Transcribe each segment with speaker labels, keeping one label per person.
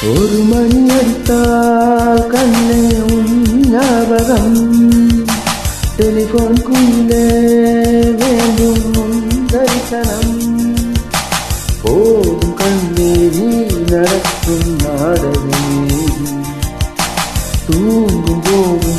Speaker 1: ஒரு மணி அடித்தால் கண்ணே உன் ஞாபகம் டெலிபோன் குயிலே வேண்டும் உன் தரிசனம் போதும் கண்ணே நீ நடக்கும் நாடகமே தூங்கும் போதும்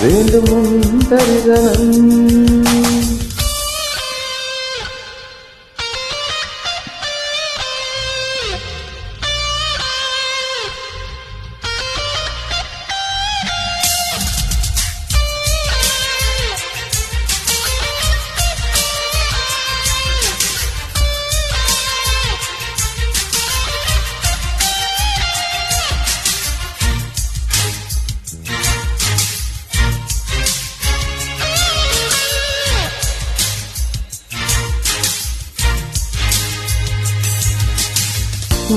Speaker 1: வேண்டும் உன்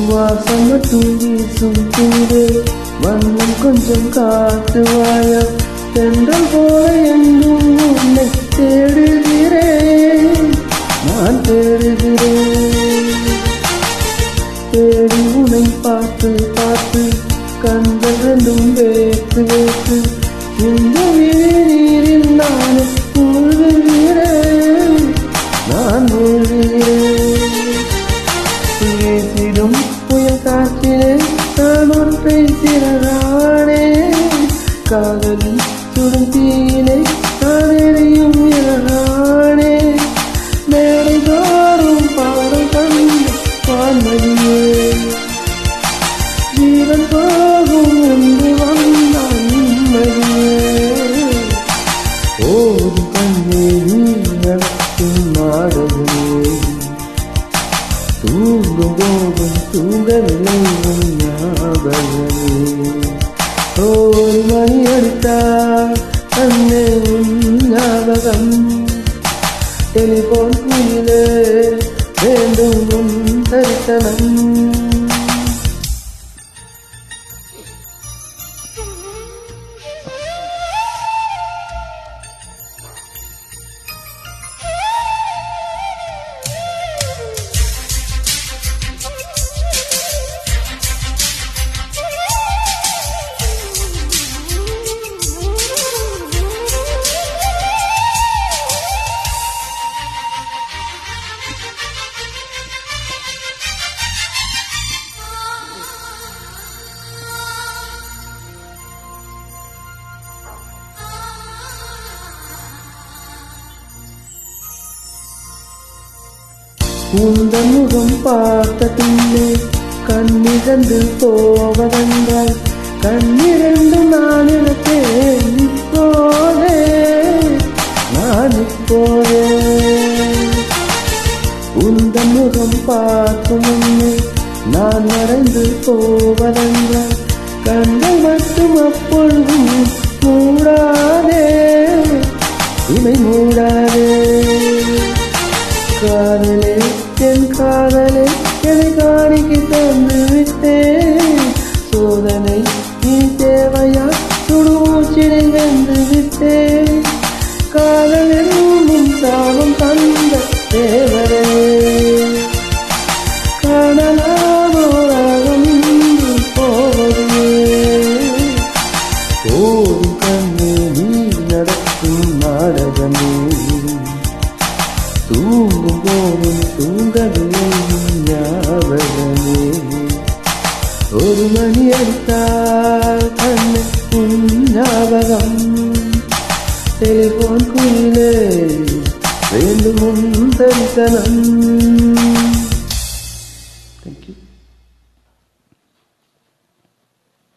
Speaker 1: வாசம் மட்டும் வீசும் பூவே வண்ணம் கொஞ்சம் காட்டுவாயா தென்றல் போல எங்கும் உன்னை தேடுகிறேன் நான் தேடுகிறேன் தேடி உனை பார்த்து பார்த்து கண்கள் ரெண்டும் வேத்து வேத்து இந்த புயல் காற்றிலே நான் ஒன்றை திறனானே காதலில் சுடும் தீயிலே தூங்கவில்லை உன் ஒரு மணி அடித்தால் அண்ணே ஞாபகம். டெலிபோன் குயிலே வேண்டும் தரிசனம். உந்த முகம் பார்த்த பின்னே கண்ணிழந்து போவதென்றால் கண்ணிரண்டு நான் நினைத்தேன் இப்போதே நான் இப்போதே. உந்த முகம் பார்க்கும் முன்னே நான் மறைந்து போவதென்றால் கண்கள் மட்டும் சாபம் தந்த தேவரே. காணலாமோ போவதே ஓடும் கண்ணே நீ நடக்கும் நாடகமே. தூங்கும் போதும் தூங்கவில்லை ஞாபகமே ஒரு மணி அடித்தால் கண்ணு ஞாபகம். டெலிபோன் குயிலே வேண்டும் உன் தரிசனம் தேங்க்யூ